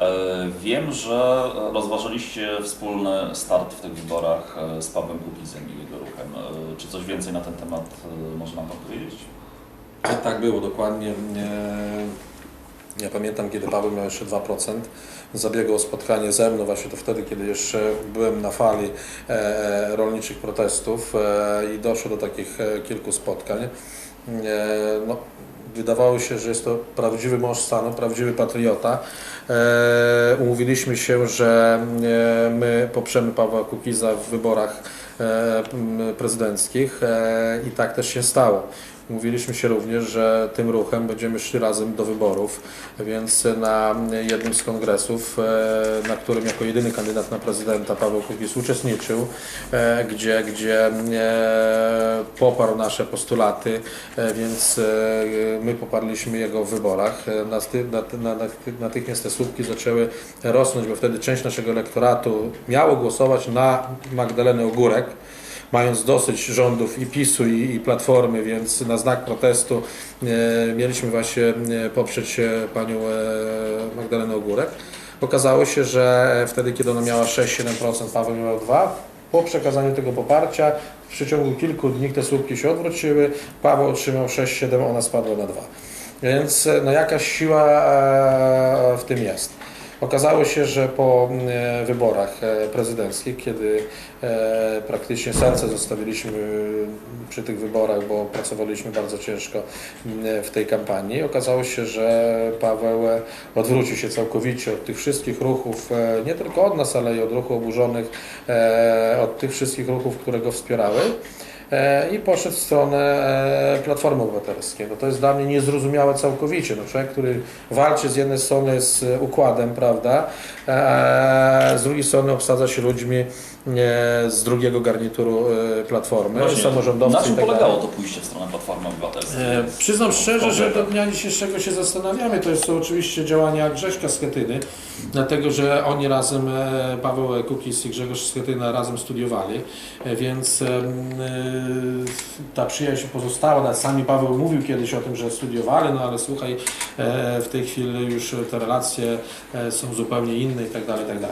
E, Wiem, że rozważyliście wspólny start w tych wyborach e, z Pawłem Kukizem i jego ruchem. E, Czy coś więcej na ten temat może nam powiedzieć? Tak było dokładnie. Ja pamiętam, kiedy Paweł miał jeszcze 2%, zabiegał spotkanie ze mną, właśnie to wtedy, kiedy jeszcze byłem na fali rolniczych protestów i doszło do takich kilku spotkań. No, wydawało się, że jest to prawdziwy mąż stanu, prawdziwy patriota. E, Umówiliśmy się, że e, my poprzemy Pawła Kukiza w wyborach e, prezydenckich i tak też się stało. Mówiliśmy się również, że tym ruchem będziemy szli razem do wyborów, więc na jednym z kongresów, e, na którym jako jedyny kandydat na prezydenta Paweł Kukiz uczestniczył, e, gdzie, gdzie e, poparł nasze postulaty, więc my poparliśmy jego w wyborach. Natychmiast te słupki zaczęły rosnąć, bo wtedy część naszego elektoratu miało głosować na Magdalenę Ogórek, mając dosyć rządów i PiSu i, i Platformy, więc na znak protestu e, mieliśmy właśnie e, poprzeć panią e, Magdalenę Ogórek. Okazało się, że wtedy, kiedy ona miała 6-7%, Paweł miał 2%. Po przekazaniu tego poparcia w przeciągu kilku dni te słupki się odwróciły, Paweł otrzymał 6-7, ona spadła na 2. Więc e, no, jakaś siła e, w tym jest. Okazało się, że po e, wyborach e, prezydenckich, kiedy e, praktycznie serce zostawiliśmy przy tych wyborach, bo pracowaliśmy bardzo ciężko m, w tej kampanii, okazało się, że Paweł odwrócił się całkowicie od tych wszystkich ruchów, nie tylko od nas, ale i od ruchów oburzonych, od tych wszystkich ruchów, które go wspierały i poszedł w stronę e, Platformy Obywatelskiej. No to jest dla mnie niezrozumiałe całkowicie. No człowiek, który walczy z jednej strony z układem, prawda, e, z drugiej strony obsadza się ludźmi e, z drugiego garnituru e, Platformy, Właśnie, samorządowcy Na czym tak polegało to pójście w stronę Platformy Obywatelskiej? E, przyznam szczerze, że do dnia dzisiejszego się zastanawiamy. To są oczywiście działania Grześka Schetyny, dlatego że oni razem, e, Paweł Kukis i Grzegorz Schetyna razem studiowali, e, więc e, ta przyjaźń pozostała. Nawet sami Paweł mówił kiedyś o tym, że studiowali, no ale słuchaj, e, w tej chwili już te relacje e, są zupełnie inne i tak dalej, i tak.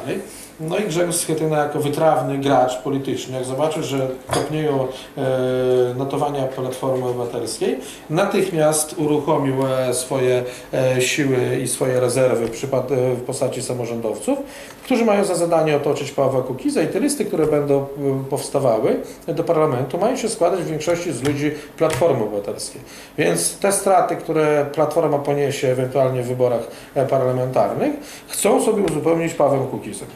No i Grzegorz Schetyna jako wytrawny gracz polityczny, jak zobaczył, że topnieją e, notowania Platformy Obywatelskiej, natychmiast uruchomił e, swoje e, siły i swoje rezerwy w postaci samorządowców, którzy mają za zadanie otoczyć Pawła Kukiza i te listy, które będą e, powstawały do parlamentu, mają się składać w większości z ludzi Platformy Obywatelskiej. Więc te straty, które Platforma poniesie ewentualnie w wyborach e, parlamentarnych, chcą sobie uzupełnić Pawłem Kukizem.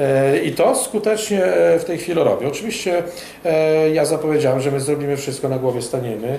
E, I to skutecznie e, w tej chwili robię. Oczywiście e, ja zapowiedziałem, że my zrobimy wszystko na głowie staniemy,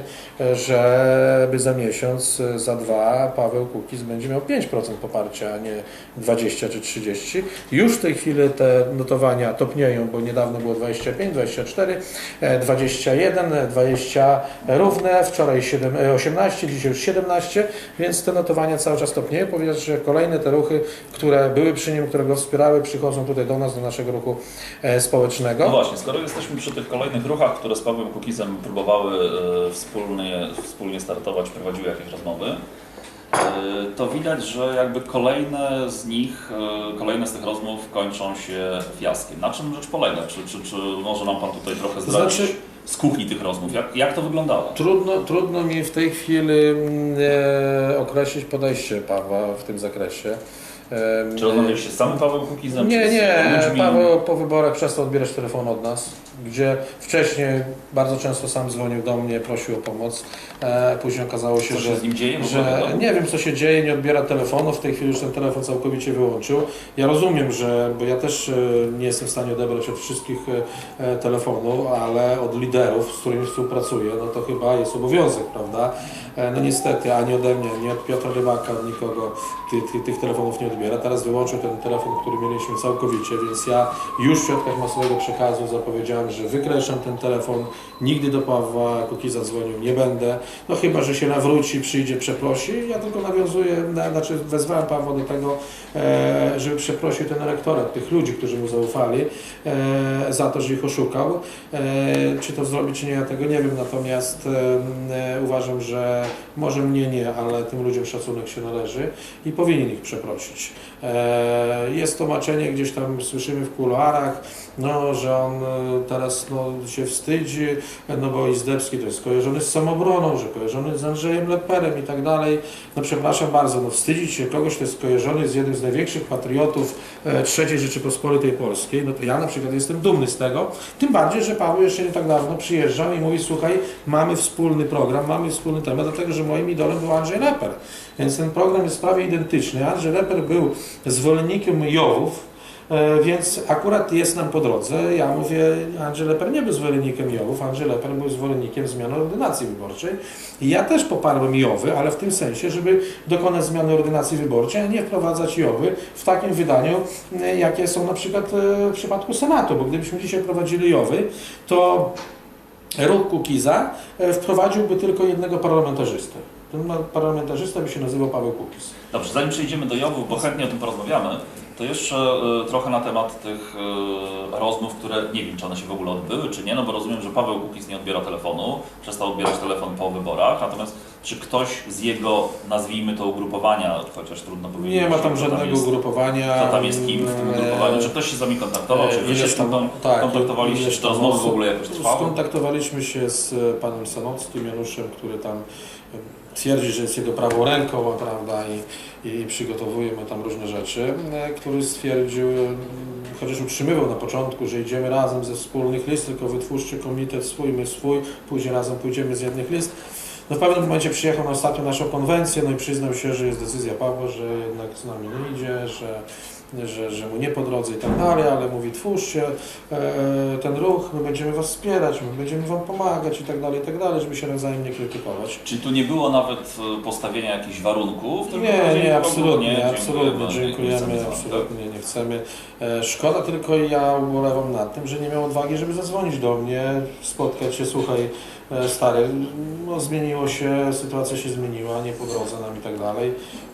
żeby za miesiąc, za dwa Paweł Kukiz będzie miał 5% poparcia, a nie 20 czy 30. Już w tej chwili te notowania topnieją, bo niedawno było 25, 24, e, 21, e, 20 równe, wczoraj 7, e, 18, dzisiaj już 17, więc te notowania cały czas topnieją. Powiedzieć, że kolejne te ruchy, które były przy nim, które go wspierały, przychodzą tutaj do nas, do naszego ruchu e, społecznego. No właśnie, skoro jesteśmy przy tych kolejnych ruchach, które z Pawłem Kukizem próbowały e, wspólnie, wspólnie startować, prowadziły jakieś rozmowy, e, to widać, że jakby kolejne z nich, kolejne z tych rozmów kończą się fiaskiem. Na czym rzecz polega? Czy, czy, czy może nam Pan tutaj trochę zdradzić Znaczy- z kuchni tych rozmów? Jak, jak to wyglądało? Trudno, trudno mi w tej chwili mm, e, określić podejście Pawła w tym zakresie. Czy rozmawialiście z samym Pawłem Kukizem? Nie, nie. Paweł po wyborach przestał odbierać telefon od nas, gdzie wcześniej bardzo często sam dzwonił do mnie, prosił o pomoc. E, później okazało się, Co że, się z nim dzieje? że nie wiem co się dzieje, nie odbiera telefonu, w tej chwili już ten telefon całkowicie wyłączył. Ja rozumiem, że, bo ja też e, nie jestem w stanie odebrać od wszystkich e, telefonu, ale od liderów, z którymi współpracuję, no to chyba jest obowiązek, prawda? No niestety, ani ode mnie, ani od Piotra Rybaka, od nikogo ty, ty, tych telefonów nie odbiera. Teraz wyłączył ten telefon, który mieliśmy całkowicie, więc ja już w środkach masowego przekazu zapowiedziałem, że wykreślam ten telefon, nigdy do Pawła Kukiza dzwonił nie będę, no chyba, że się nawróci, przyjdzie, przeprosi. Ja tylko nawiązuję, na, znaczy wezwałem Pawła do tego, e, żeby przeprosił ten elektorat, tych ludzi, którzy mu zaufali, e, za to, że ich oszukał. E, czy to to zrobić, czy nie, ja tego nie wiem, natomiast e, e, uważam, że może mnie nie, ale tym ludziom szacunek się należy i powinien ich przeprosić. E, jest tłumaczenie, gdzieś tam słyszymy w kuluarach, no, że on e, teraz no, się wstydzi, no bo Izdebski to jest kojarzony z samobroną, że kojarzony z Andrzejem Leperem i tak dalej. No przepraszam bardzo, no wstydzić się kogoś, kto jest kojarzony z jednym z największych patriotów e, III Rzeczypospolitej Polskiej, no to ja na przykład jestem dumny z tego, tym bardziej, że Paweł jeszcze nie tak dawno przyjeżdżał i mówi, słuchaj, mamy wspólny program, mamy wspólny temat, dlatego, że moim idolem był Andrzej Leper. Więc ten program jest prawie identyczny. Andrzej Leper był zwolennikiem Jowów, E, Więc akurat jest nam po drodze. Ja mówię, Andrzej Leper nie był zwolennikiem Jowów, Andrzej Leper był zwolennikiem zmiany ordynacji wyborczej. Ja też poparłem Jowy, ale w tym sensie, żeby dokonać zmiany ordynacji wyborczej, a nie wprowadzać Jowy w takim wydaniu, e, jakie są na przykład e, w przypadku Senatu. Bo gdybyśmy dzisiaj prowadzili Jowy, to ruch Kukiza wprowadziłby tylko jednego parlamentarzystę. Ten parlamentarzysta by się nazywał Paweł Kukiz. Dobrze, zanim przejdziemy do Jowów, bo chętnie o tym porozmawiamy, to jeszcze e, trochę na temat tych e, rozmów, które nie wiem, czy one się w ogóle odbyły, czy nie, no bo rozumiem, że Paweł Kukiz nie odbiera telefonu, przestał odbierać telefon po wyborach, natomiast czy ktoś z jego, nazwijmy to ugrupowania, chociaż trudno powiedzieć, Nie ma tam żadnego jest, ugrupowania. kto tam jest kim w tym Eee, ugrupowaniu, czy ktoś się z wami kontaktował, czy wy się kon- tak, kontaktowaliście, czy te tam rozmowy w ogóle jakoś trwały? Skontaktowaliśmy się z e, panem Sanockim, Januszem, który tam e, twierdzi, że jest jego prawą ręką, prawda, i, i przygotowujemy tam różne rzeczy, e, który stwierdził, e, chociaż utrzymywał na początku, że idziemy razem ze wspólnych list, tylko wytwórzcie komitet swój, my swój, później razem pójdziemy z jednych list. No w pewnym momencie przyjechał na ostatnią naszą konwencję, no i przyznał się, że jest decyzja Pawła, że jednak z nami nie idzie, że, że, że mu nie po drodze i tak dalej, ale mówi twórzcie e, e, ten ruch, my będziemy was wspierać, my będziemy wam pomagać i tak dalej, i tak dalej, żeby się nawzajem nie krytykować. Czyli tu nie było nawet e, postawienia jakichś warunków? Nie, nie, absolutnie, nie, absolutnie, dziękujemy, absolutnie nie chcemy. E, Szkoda tylko i ja ubolewam nad tym, że nie miał odwagi, żeby zadzwonić do mnie, spotkać się, słuchaj, stary, no zmieniło się, sytuacja się zmieniła, nie po drodze nam i tak dalej,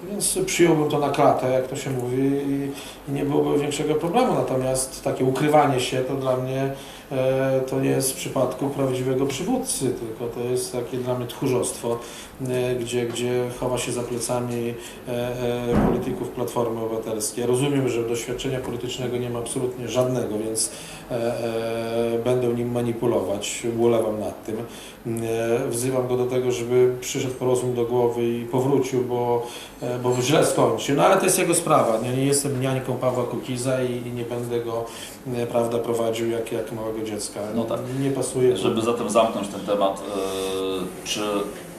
więc przyjąłbym to na klatę, jak to się mówi i, i nie byłoby większego problemu, natomiast takie ukrywanie się to dla mnie e, to nie jest w przypadku prawdziwego przywódcy, tylko to jest takie dla mnie tchórzostwo, e, gdzie, gdzie chowa się za plecami e, e, polityków Platformy Obywatelskiej. Rozumiem, że doświadczenia politycznego nie ma absolutnie żadnego, więc e, e, będą nim manipulować, ubolewam nad tym. Wzywam go do tego, żeby przyszedł po rozum do głowy i powrócił, bo, e, bo źle skończy. No ale to jest jego sprawa. Nie, nie jestem niańką Pawła Kukiza i, i nie będę go e, prawda, prowadził jak, jak małego dziecka. No tak. Nie pasuje. Żeby zatem zamknąć ten temat, e, czy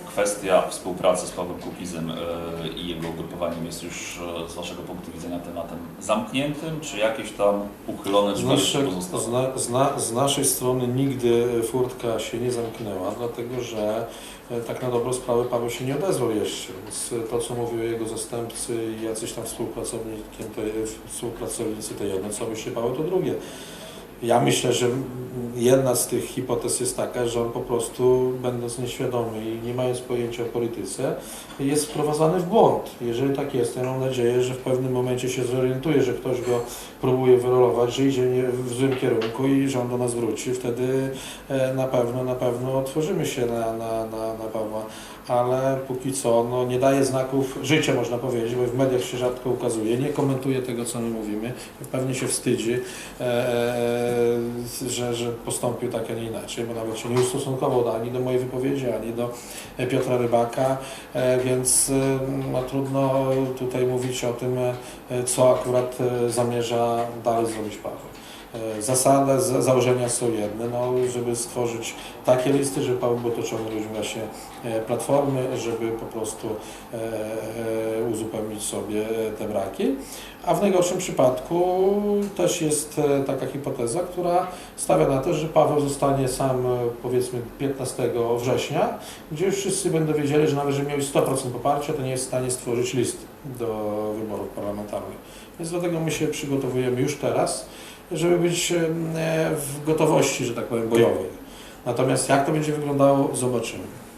kwestia współpracy z Pawłem Kukizem e, i jego ugrupowaniem jest już e, z Waszego punktu widzenia tematem zamkniętym, czy jakieś tam uchylone Z, nasze, pozostały? z, na, z, na, z naszej strony nigdy furtka się nie zamknęła, dlatego że e, tak na dobrą sprawę Paweł się nie odezwał jeszcze. Więc to, co mówiły jego zastępcy i jacyś tam współpracownikiem, to, współpracownicy, to jedno, co myśli Paweł, to drugie. Ja myślę, że jedna z tych hipotez jest taka, że on po prostu, będąc nieświadomy i nie mając pojęcia o polityce, jest wprowadzany w błąd. Jeżeli tak jest, to ja mam nadzieję, że w pewnym momencie się zorientuje, że ktoś go próbuje wyrolować, że idzie w złym kierunku i że on do nas wróci. Wtedy e, na pewno, na pewno otworzymy się na, na, na, na Pawła. Ale póki co no, nie daje znaków życia, można powiedzieć, bo w mediach się rzadko ukazuje, nie komentuje tego, co my mówimy, pewnie się wstydzi, e, e, że, że postąpił tak, a nie inaczej, bo nawet się nie ustosunkował ani do mojej wypowiedzi, ani do e, Piotra Rybaka, e, więc e, no, trudno tutaj mówić o tym, co akurat zamierza dalej zrobić Paweł. E, Zasady, za- założenia są jedne, no, żeby stworzyć takie listy, żeby Paweł był otoczony ludźmi właśnie e, Platformy, żeby po prostu e, uzupełnić sobie te braki. A w najgorszym przypadku też jest taka hipoteza, która stawia na to, że Paweł zostanie sam powiedzmy 15 września, gdzie już wszyscy będą wiedzieli, że nawet jeżeli miał 100% poparcia, to nie jest w stanie stworzyć list do wyborów parlamentarnych. Więc dlatego my się przygotowujemy już teraz, żeby być e, w gotowości, że tak powiem, bojowej. Natomiast jak to będzie wyglądało, zobaczymy.